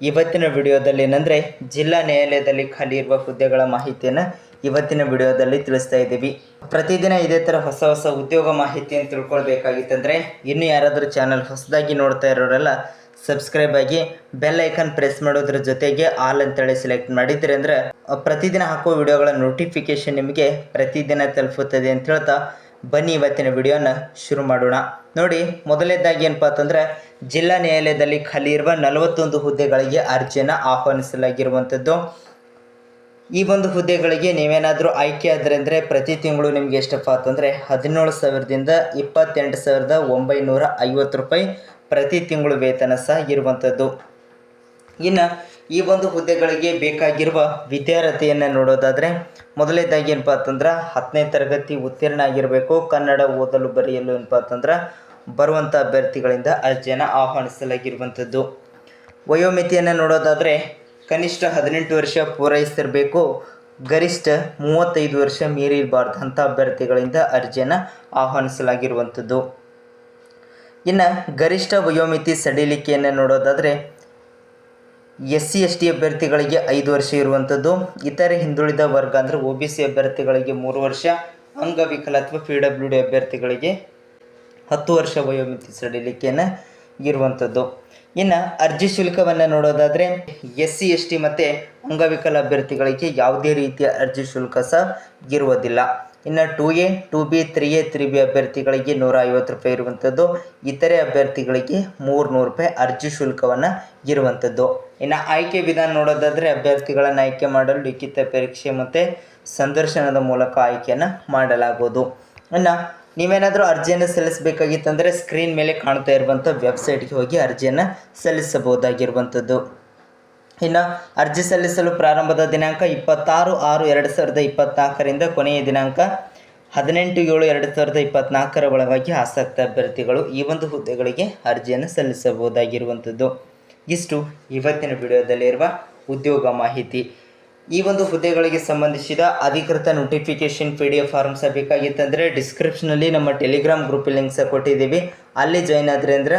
ಇವತ್ತಿನ ವಿಡಿಯೋದಲ್ಲಿ ಏನಂದರೆ, ಜಿಲ್ಲಾ ನ್ಯಾಯಾಲಯದಲ್ಲಿ ಖಾಲಿ ಇರುವ ಹುದ್ದೆಗಳ ಮಾಹಿತಿಯನ್ನು ಇವತ್ತಿನ ವಿಡಿಯೋದಲ್ಲಿ ತಿಳಿಸ್ತಾ ಇದ್ದೀವಿ. ಪ್ರತಿದಿನ ಇದೇ ಥರ ಹೊಸ ಹೊಸ ಉದ್ಯೋಗ ಮಾಹಿತಿಯನ್ನು ತಿಳ್ಕೊಳ್ಬೇಕಾಗಿತ್ತಂದರೆ ಇನ್ನು ಯಾರಾದರೂ ಚಾನಲ್ ಹೊಸದಾಗಿ ನೋಡ್ತಾ ಇರೋರೆಲ್ಲ ಸಬ್ಸ್ಕ್ರೈಬ್ ಆಗಿ ಬೆಲ್ ಐಕನ್ ಪ್ರೆಸ್ ಮಾಡೋದ್ರ ಜೊತೆಗೆ ಆಲ್ ಅಂತೇಳಿ ಸೆಲೆಕ್ಟ್ ಮಾಡಿದ್ರಿ ಅಂದರೆ, ಪ್ರತಿದಿನ ಹಾಕೋ ವಿಡಿಯೋಗಳ ನೋಟಿಫಿಕೇಶನ್ ನಿಮಗೆ ಪ್ರತಿದಿನ ತಲುಪುತ್ತದೆ ಅಂತ ಹೇಳ್ತಾ ಬನ್ನಿ ಇವತ್ತಿನ ವಿಡಿಯೋನ ಶುರು ಮಾಡೋಣ. ನೋಡಿ ಮೊದಲನೇದಾಗಿ ಏನಪ್ಪ ಅಂತಂದ್ರೆ ಜಿಲ್ಲಾ ನ್ಯಾಯಾಲಯದಲ್ಲಿ ಖಾಲಿ ಇರುವ ನಲವತ್ತೊಂದು ಹುದ್ದೆಗಳಿಗೆ ಅರ್ಜಿಯನ್ನು ಆಹ್ವಾನಿಸಲಾಗಿರುವಂಥದ್ದು. ಈ ಒಂದು ಹುದ್ದೆಗಳಿಗೆ ನೀವೇನಾದರೂ ಆಯ್ಕೆ ಆದರೆ ಅಂದರೆ ಪ್ರತಿ ತಿಂಗಳು ನಿಮಗೆ ಎಷ್ಟಪ್ಪ ಅಂತಂದರೆ ಹದಿನೇಳು ಸಾವಿರದಿಂದ ಇಪ್ಪತ್ತೆಂಟು ಸಾವಿರದ ಒಂಬೈನೂರ ಐವತ್ತು ರೂಪಾಯಿ ಪ್ರತಿ ತಿಂಗಳು ವೇತನ ಸಹ ಇರುವಂಥದ್ದು. ಇನ್ನು ಈ ಒಂದು ಹುದ್ದೆಗಳಿಗೆ ಬೇಕಾಗಿರುವ ವಿದ್ಯಾರ್ಹತೆಯನ್ನು ನೋಡೋದಾದರೆ, ಮೊದಲನೇದಾಗಿ ಏನಪ್ಪ ಅಂತಂದ್ರೆ ಹತ್ತನೇ ತರಗತಿ ಉತ್ತೀರ್ಣ ಆಗಿರಬೇಕು, ಕನ್ನಡ ಓದಲು ಬರೆಯಲು ಏನಪ್ಪ ಅಂತಂದ್ರೆ ಬರುವಂಥ ಅಭ್ಯರ್ಥಿಗಳಿಂದ ಅರ್ಜಿಯನ್ನು ಆಹ್ವಾನಿಸಲಾಗಿರುವಂಥದ್ದು. ವಯೋಮಿತಿಯನ್ನು ನೋಡೋದಾದರೆ ಕನಿಷ್ಠ ಹದಿನೆಂಟು ವರ್ಷ ಪೂರೈಸಿರಬೇಕು ಗರಿಷ್ಠ ಮೂವತ್ತೈದು ವರ್ಷ ಮೀರಿರಬಾರ್ದು ಅಂಥ ಅಭ್ಯರ್ಥಿಗಳಿಂದ ಅರ್ಜಿಯನ್ನು ಆಹ್ವಾನಿಸಲಾಗಿರುವಂಥದ್ದು. ಇನ್ನು ಗರಿಷ್ಠ ವಯೋಮಿತಿ ಸಡಿಲಿಕೆಯನ್ನು ನೋಡೋದಾದರೆ ಎಸ್ ಸಿ ಎಸ್ ಟಿ ಅಭ್ಯರ್ಥಿಗಳಿಗೆ ಐದು ವರ್ಷ ಇರುವಂಥದ್ದು ಇತರೆ ಹಿಂದುಳಿದ ವರ್ಗ ಅಂದರೆ ಒ ಬಿ ಸಿ ಅಭ್ಯರ್ಥಿಗಳಿಗೆ ಮೂರು ವರ್ಷ ಅಂಗವಿಕಲ ಅಥವಾ ಪಿ ಡಬ್ಲ್ಯೂ ಡಿ ಅಭ್ಯರ್ಥಿಗಳಿಗೆ ಹತ್ತು ವರ್ಷ ವಯೋಮಿತಿ ಸಡಿಲಿಕೆಯನ್ನು ಇರುವಂಥದ್ದು ಇನ್ನು ಅರ್ಜಿ ಶುಲ್ಕವನ್ನು ನೋಡೋದಾದರೆ ಎಸ್ ಸಿ ಎಸ್ ಟಿ ಮತ್ತು ಅಂಗವಿಕಲ ಅಭ್ಯರ್ಥಿಗಳಿಗೆ ಯಾವುದೇ ರೀತಿಯ ಅರ್ಜಿ ಶುಲ್ಕ ಸಹ ಇರುವುದಿಲ್ಲ. ಇನ್ನು two A two B three A three B ಅಭ್ಯರ್ಥಿಗಳಿಗೆ ನೂರ ಐವತ್ತು ರೂಪಾಯಿ ಇರುವಂಥದ್ದು ಇತರೆ ಅಭ್ಯರ್ಥಿಗಳಿಗೆ ಮೂರು ನೂರು ರೂಪಾಯಿ ಅರ್ಜಿ ಶುಲ್ಕವನ್ನು ಇರುವಂಥದ್ದು ಇನ್ನು ಆಯ್ಕೆ ವಿಧಾನ ನೋಡೋದಾದರೆ ಅಭ್ಯರ್ಥಿಗಳನ್ನು ಆಯ್ಕೆ ಮಾಡಲು ಲಿಖಿತ ಪರೀಕ್ಷೆ ಮತ್ತು ಸಂದರ್ಶನದ ಮೂಲಕ ಆಯ್ಕೆಯನ್ನು ಮಾಡಲಾಗುವುದು. ಇನ್ನು ನೀವೇನಾದರೂ ಅರ್ಜಿಯನ್ನು ಸಲ್ಲಿಸಬೇಕಾಗಿತ್ತಂದರೆ ಸ್ಕ್ರೀನ್ ಮೇಲೆ ಕಾಣ್ತಾ ಇರುವಂಥ ವೆಬ್ಸೈಟ್ಗೆ ಹೋಗಿ ಅರ್ಜಿಯನ್ನು ಸಲ್ಲಿಸಬಹುದಾಗಿರುವಂಥದ್ದು ಇನ್ನು ಅರ್ಜಿ ಸಲ್ಲಿಸಲು ಪ್ರಾರಂಭದ ದಿನಾಂಕ ಇಪ್ಪತ್ತಾರು ಆರು ಎರಡು ಸಾವಿರದ ಇಪ್ಪತ್ನಾಲ್ಕರಿಂದ ಕೊನೆಯ ದಿನಾಂಕ ಹದಿನೆಂಟು ಏಳು ಎರಡು ಸಾವಿರದ ಇಪ್ಪತ್ನಾಲ್ಕರ ಒಳಗಾಗಿ ಆಸಕ್ತ ಅಭ್ಯರ್ಥಿಗಳು ಈ ಒಂದು ಹುದ್ದೆಗಳಿಗೆ ಅರ್ಜಿಯನ್ನು ಸಲ್ಲಿಸಬಹುದಾಗಿರುವಂಥದ್ದು. ಇಷ್ಟು ಇವತ್ತಿನ ವಿಡಿಯೋದಲ್ಲಿರುವ ಉದ್ಯೋಗ ಮಾಹಿತಿ. ಈ ಒಂದು ಹುದ್ದೆಗಳಿಗೆ ಸಂಬಂಧಿಸಿದ ಅಧಿಕೃತ notification P D F forms ಬೇಕಾಗಿತ್ತಂದರೆ ಡಿಸ್ಕ್ರಿಪ್ಷನಲ್ಲಿ ನಮ್ಮ ಟೆಲಿಗ್ರಾಮ್ ಗ್ರೂಪ್ ಲಿಂಕ್ಸ ಕೊಟ್ಟಿದ್ದೀವಿ. ಅಲ್ಲಿ ಜಾಯ್ನ್ ಆದರೆ ಅಂದ್ರೆ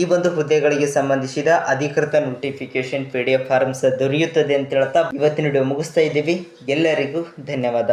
ಈ ಒಂದು ಹುದ್ದೆಗಳಿಗೆ ಸಂಬಂಧಿಸಿದ ಅಧಿಕೃತ notification P D F forms ದೊರೆಯುತ್ತದೆ ಅಂತ ಹೇಳ್ತಾ ಇವತ್ತಿನ ವಿಡಿಯೋ ಮುಗಿಸ್ತಾ ಇದ್ದೀವಿ. ಎಲ್ಲರಿಗೂ ಧನ್ಯವಾದ.